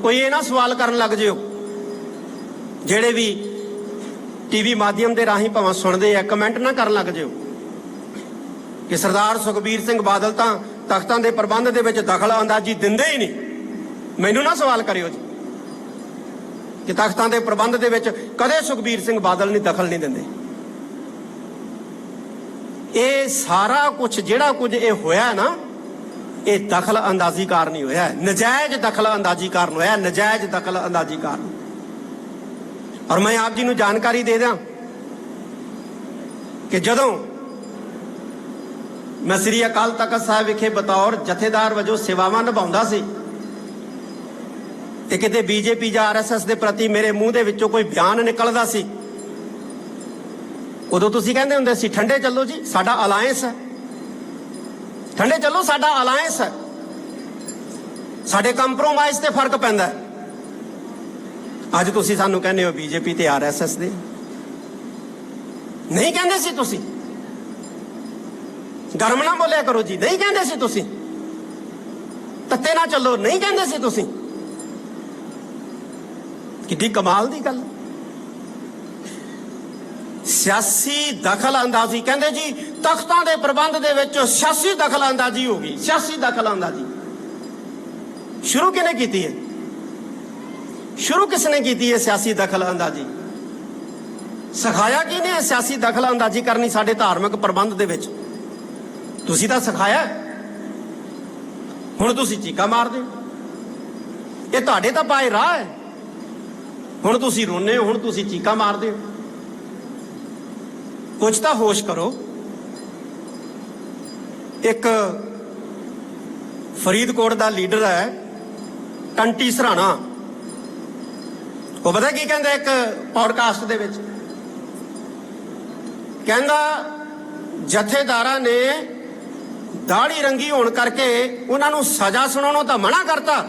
ਕੋਈ ਇਹ ਨਾ ਸਵਾਲ ਕਰਨ ਲੱਗ ਜਿਓ। ਜਿਹੜੇ ਵੀ ਟੀਵੀ ਮਾਧਿਅਮ ਦੇ ਰਾਹੀਂ ਭਾਵੇਂ ਸੁਣਦੇ ਆ ਕਮੈਂਟ ਨਾ ਕਰਨ ਲੱਗ ਜਿਓ। ਕਿ ਸਰਦਾਰ ਸੁਖਬੀਰ ਸਿੰਘ ਬਾਦਲ ਤਾਂ ਤਖਤਾਂ ਦੇ ਪ੍ਰਬੰਧ ਦੇ ਵਿੱਚ ਦਖਲ ਅੰਦਾਜ਼ੀ ਦਿੰਦੇ ਹੀ ਨਹੀਂ। ਮੈਨੂੰ ਨਾ ਸਵਾਲ ਕਰਿਓ ਜੀ। ਕਿ ਤਖਤਾਂ ਦੇ ਪ੍ਰਬੰਧ ਦੇ ਵਿੱਚ ਕਦੇ ਸੁਖਬੀਰ ਸਿੰਘ ਬਾਦਲ ਨਹੀਂ ਦਖਲ ਨਹੀਂ ਦਿੰਦੇ। ਇਹ ਸਾਰਾ ਕੁਝ ਜਿਹੜਾ ਕੁਝ ਇਹ ਹੋਇਆ ਨਾ ਇਹ ਦਖਲ ਅੰਦਾਜ਼ੀ ਕਾਰਨ ਹੀ ਹੋਇਆ ਹੈ। ਨਜਾਇਜ਼ ਦਖਲ ਅੰਦਾਜ਼ੀ ਕਾਰਨ ਹੋਇਆ ਹੈ, ਨਜਾਇਜ਼ ਦਖਲ ਅੰਦਾਜ਼ੀ ਕਾਰਨ। ਔਰ ਮੈਂ ਆਪ ਜੀ ਨੂੰ ਜਾਣਕਾਰੀ ਦੇ ਦਿਆਂ ਕਿ ਜਦੋਂ ਮੈਂ ਸ੍ਰੀ ਅਕਾਲ ਤਖਤ ਸਾਹਿਬ ਵਿਖੇ ਬਤੌਰ ਜਥੇਦਾਰ ਵਜੋਂ ਸੇਵਾਵਾਂ ਨਿਭਾਉਂਦਾ ਸੀ ਤੇ ਕਿਤੇ ਬੀਜੇਪੀ ਜਾਂ ਆਰਐਸਐਸ ਦੇ ਪ੍ਰਤੀ ਮੇਰੇ ਮੂੰਹ ਦੇ ਵਿੱਚੋਂ ਕੋਈ ਬਿਆਨ ਨਿਕਲਦਾ ਸੀ ਉਦੋਂ ਤੁਸੀਂ ਕਹਿੰਦੇ ਹੁੰਦੇ ਸੀ ਠੰਡੇ ਚੱਲੋ ਜੀ ਸਾਡਾ ਅਲਾਈਅੰਸ ਹੈ। ਠੰਡੇ ਚੱਲੋ, ਸਾਡਾ ਅਲਾਈਅੰਸ ਹੈ। ਸਾਡੇ ਕੰਪਰੋਮਾਈਜ਼ ਤੇ ਫ਼ਰਕ ਪੈਂਦਾ ਹੈ। ਅੱਜ ਤੁਸੀਂ ਸਾਨੂੰ ਕਹਿੰਦੇ ਹੋ ਬੀਜੇਪੀ ਤੇ ਆਰਐਸਐਸ ਦੇ। ਨਹੀਂ ਕਹਿੰਦੇ ਸੀ ਤੁਸੀਂ। ਗਰਮ ਨਾ ਬੋਲਿਆ ਕਰੋ ਜੀ, ਨਹੀਂ ਕਹਿੰਦੇ ਸੀ ਤੁਸੀਂ। ਤੱਤੇ ਨਾ ਚੱਲੋ, ਨਹੀਂ ਕਹਿੰਦੇ ਸੀ ਤੁਸੀਂ। ਕਿੱਡੀ ਕਮਾਲ ਦੀ ਗੱਲ। ਸਿਆਸੀ ਦਖਲ ਅੰਦਾਜ਼ੀ ਕਹਿੰਦੇ ਜੀ, ਤਖਤਾਂ ਦੇ ਪ੍ਰਬੰਧ ਦੇ ਵਿੱਚ ਸਿਆਸੀ ਦਖਲ ਅੰਦਾਜ਼ੀ ਹੋ ਗਈ, ਸਿਆਸੀ ਦਖਲ ਅੰਦਾਜ਼ੀ ਸ਼ੁਰੂ ਕਿਨੇ ਕੀਤੀ ਹੈ? ਸ਼ੁਰੂ ਕਿਸ ਨੇ ਕੀਤੀ ਹੈ ਸਿਆਸੀ ਦਖਲ ਅੰਦਾਜ਼ੀ ਸਿਖਾਇਆ ਕਿਨੇ ਸਿਆਸੀ ਦਖਲ ਅੰਦਾਜ਼ੀ ਕਰਨੀ ਸਾਡੇ ਧਾਰਮਿਕ ਪ੍ਰਬੰਧ ਦੇ ਵਿੱਚ? ਤੁਸੀਂ ਤਾਂ ਸਿਖਾਇਆ ਹੁਣ ਤੁਸੀਂ ਚੀਕਾ ਮਾਰਦੇ ਹੋ। ਇਹ ਤੁਹਾਡੇ ਤਾਂ ਪਾਏ ਰਾਹ ਹੈ। ਹੁਣ ਤੁਸੀਂ ਰੋਨੇ ਹੋ, ਹੁਣ ਤੁਸੀਂ ਚੀਕਾ ਮਾਰਦੇ ਹੋ। ਕੁਝ ਤਾਂ ਹੋਸ਼ ਕਰੋ। ਇੱਕ ਫਰੀਦਕੋਟ ਦਾ ਲੀਡਰ ਹੈ, ਟੰਟੀ ਸਰਾਣਾ। ਉਹ ਪਤਾ ਕੀ ਕਹਿੰਦਾ ਇੱਕ ਪੌਡਕਾਸਟ ਦੇ ਵਿੱਚ? ਕਹਿੰਦਾ, ਜਥੇਦਾਰਾਂ ਨੇ ਦਾੜੀ ਰੰਗੀ ਹੋਣ ਕਰਕੇ ਉਹਨਾਂ ਨੂੰ ਸਜ਼ਾ ਸੁਣਾਉਣੋਂ ਤਾਂ ਮਨਾ ਕਰਤਾ,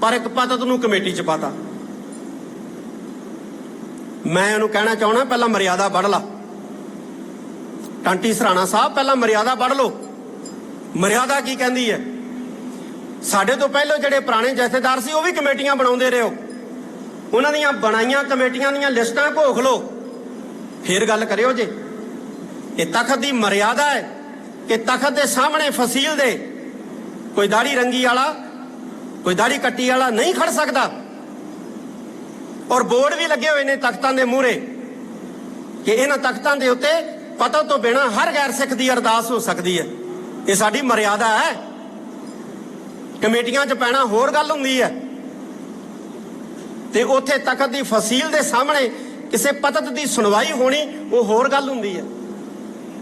ਪਰ ਇੱਕ ਪਤਤ ਨੂੰ ਕਮੇਟੀ ਚ ਪਾਤਾ। ਮੈਂ ਉਹਨੂੰ ਕਹਿਣਾ ਚਾਹਣਾ ਪਹਿਲਾਂ ਮਰਿਆਦਾ ਪੜ ਲਾ। ਟਾਂਟੀ ਸਰਾਣਾ ਸਾਹਿਬ, ਪਹਿਲਾਂ ਮਰਿਆਦਾ ਪੜ ਲਓ। ਮਰਿਆਦਾ ਕੀ ਕਹਿੰਦੀ ਹੈ? ਸਾਡੇ ਤੋਂ ਪਹਿਲਾਂ ਜਿਹੜੇ ਪੁਰਾਣੇ ਜਥੇਦਾਰ ਸੀ, ਉਹ ਵੀ ਕਮੇਟੀਆਂ ਬਣਾਉਂਦੇ ਰਹੋ। ਉਹਨਾਂ ਦੀਆਂ ਬਣਾਈਆਂ ਕਮੇਟੀਆਂ ਦੀਆਂ ਲਿਸਟਾਂ ਘੋਖ ਲਓ। ਫੇਰ ਗੱਲ ਕਰਿਓ ਜੇ। ਇਹ ਤਖਤ ਦੀ ਮਰਿਆਦਾ ਹੈ ਕਿ ਤਖਤ ਦੇ ਸਾਹਮਣੇ ਫਸੀਲ ਦੇ। ਕੋਈ ਦਾੜੀ ਰੰਗੀ ਵਾਲਾ, ਕੋਈ ਦਾੜੀ ਕੱਟੀ ਵਾਲਾ ਨਹੀਂ ਖੜ ਸਕਦਾ। ਔਰ ਬੋਰਡ ਵੀ ਲੱਗੇ ਹੋਏ ਨੇ ਤਖਤਾਂ ਦੇ ਮੂਹਰੇ ਕਿ ਇਹਨਾਂ ਤਖਤਾਂ ਦੇ ਉੱਤੇ ਪਤਾ ਤੋਂ ਬਿਨਾ ਹਰ ਗੈਰ ਸਿੱਖ ਦੀ ਅਰਦਾਸ ਹੋ ਸਕਦੀ ਹੈ। ਇਹ ਸਾਡੀ ਮਰਿਆਦਾ ਹੈ। ਕਮੇਟੀਆਂ 'ਚ ਪੈਣਾ ਹੋਰ ਗੱਲ ਹੁੰਦੀ ਹੈ। ਤੇ ਉੱਥੇ ਤਖਤ ਦੀ ਫਸੀਲ ਦੇ ਸਾਹਮਣੇ ਕਿਸੇ ਪਤਤ ਦੀ ਸੁਣਵਾਈ ਹੋਣੀ, ਉਹ ਹੋਰ ਗੱਲ ਹੁੰਦੀ ਹੈ।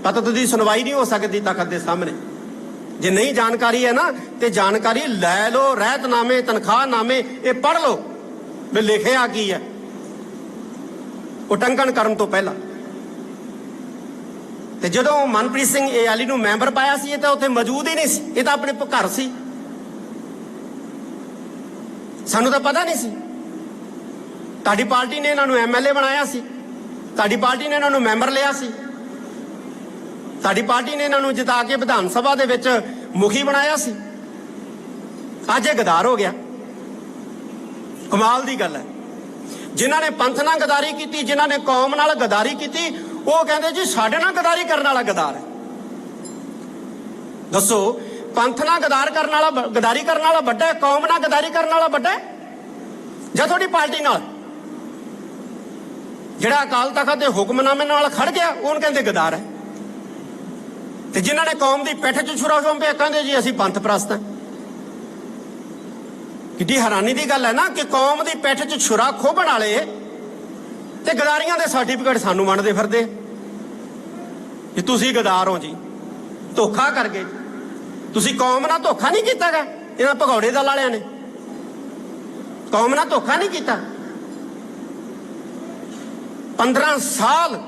ਪਤਤ ਦੀ ਸੁਣਵਾਈ ਨਹੀਂ ਹੋ ਸਕਦੀ ਤਖਤ ਦੇ ਸਾਹਮਣੇ। ਜੇ ਨਹੀਂ ਜਾਣਕਾਰੀ ਹੈ ਨਾ, ਤੇ ਜਾਣਕਾਰੀ ਲੈ ਲਓ, ਰਹਿਤਨਾਮੇ, ਤਨਖਾਹਨਾਮੇ, ਇਹ ਪੜ੍ਹ ਲਓ। ਵੀ ਲਿਖਿਆ ਕੀ ਹੈ? ਉਟੰਕਣ ਕਰਨ ਤੋਂ ਪਹਿਲਾਂ। ਤੇ ਜਦੋਂ ਮਨਪ੍ਰੀਤ ਸਿੰਘ ਏਆਲੀ ਨੂੰ ਮੈਂਬਰ ਪਾਇਆ ਸੀ, ਇਹ ਤਾਂ ਉੱਥੇ ਮੌਜੂਦ ਹੀ ਨਹੀਂ ਸੀ। ਇਹ ਤਾਂ ਆਪਣੇ ਘਰ ਸੀ। ਸਾਨੂੰ ਤਾਂ ਪਤਾ ਨਹੀਂ ਸੀ। ਤੁਹਾਡੀ ਪਾਰਟੀ ਨੇ ਇਹਨਾਂ ਨੂੰ ਐਮਐਲਏ ਬਣਾਇਆ ਸੀ। ਤੁਹਾਡੀ ਪਾਰਟੀ ਨੇ ਇਹਨਾਂ ਨੂੰ ਮੈਂਬਰ ਲਿਆ ਸੀ। ਤੁਹਾਡੀ ਪਾਰਟੀ ਨੇ ਇਹਨਾਂ ਨੂੰ ਜਿਤਾ ਕੇ ਵਿਧਾਨ ਸਭਾ ਦੇ ਵਿੱਚ ਮੁਖੀ ਬਣਾਇਆ ਸੀ। ਅੱਜ ਇਹ ਗਦਾਰ ਹੋ ਗਿਆ। ਕਮਾਲ ਦੀ ਗੱਲ ਹੈ। ਜਿਨ੍ਹਾਂ ਨੇ ਪੰਥ ਨਾਲ ਗਦਾਰੀ ਕੀਤੀ, ਜਿਨ੍ਹਾਂ ਨੇ ਕੌਮ ਨਾਲ ਗਦਾਰੀ ਕੀਤੀ, ਉਹ ਕਹਿੰਦੇ ਜੀ ਸਾਡੇ ਨਾਲ ਗਦਾਰੀ ਕਰਨ ਵਾਲਾ ਗਦਾਰ ਹੈ। ਦੱਸੋ, ਪੰਥ ਨਾਲ ਗਦਾਰ ਕਰਨ ਵਾਲਾ ਗਦਾਰੀ ਕਰਨ ਵਾਲਾ ਵੱਡਾ ਹੈ, ਕੌਮ ਨਾਲ ਗਦਾਰੀ ਕਰਨ ਵਾਲਾ ਵੱਡਾ ਹੈ? ਜਾਂ ਤੁਹਾਡੀ ਪਾਰਟੀ ਨਾਲ? ਜਿਹੜਾ ਅਕਾਲ ਤਖਤ ਦੇ ਹੁਕਮਨਾਮੇ ਨਾਲ ਖੜ ਗਿਆ, ਉਹਨੂੰ ਕਹਿੰਦੇ ਗਦਾਰ ਹੈ। ਤੇ ਜਿਨ੍ਹਾਂ ਨੇ ਕੌਮ ਦੀ ਪਿੱਠ 'ਚ ਛੁਰਾ ਚੋਂਪਿਆ ਕਹਿੰਦੇ ਜੀ ਅਸੀਂ ਪੰਥ ਪ੍ਰਸਤ ਹਾਂ। ਕਿੱਡੀ ਹੈਰਾਨੀ ਦੀ ਗੱਲ ਹੈ ਨਾ ਕਿ ਕੌਮ ਦੀ ਪਿੱਠ 'ਚ ਛੁਰਾ ਖੋਭਣ ਵਾਲੇ ਤੇ ਗਦਾਰੀਆਂ ਦੇ ਸਰਟੀਫਿਕੇਟ ਸਾਨੂੰ ਵੰਡਦੇ ਫਿਰਦੇ। ਕਿ ਤੁਸੀਂ ਗਦਾਰ ਹੋ ਜੀ, ਧੋਖਾ ਕਰ ਗਏ ਤੁਸੀਂ ਕੌਮ ਨਾਲ ਧੋਖਾ ਨਹੀਂ ਕੀਤਾਗਾ ਇਹਨਾਂ ਭਗੌੜੇ ਦਲ ਵਾਲਿਆਂ ਨੇ। ਕੌਮ ਨਾਲ ਧੋਖਾ ਨਹੀਂ ਕੀਤਾ। 15 ਸਾਲ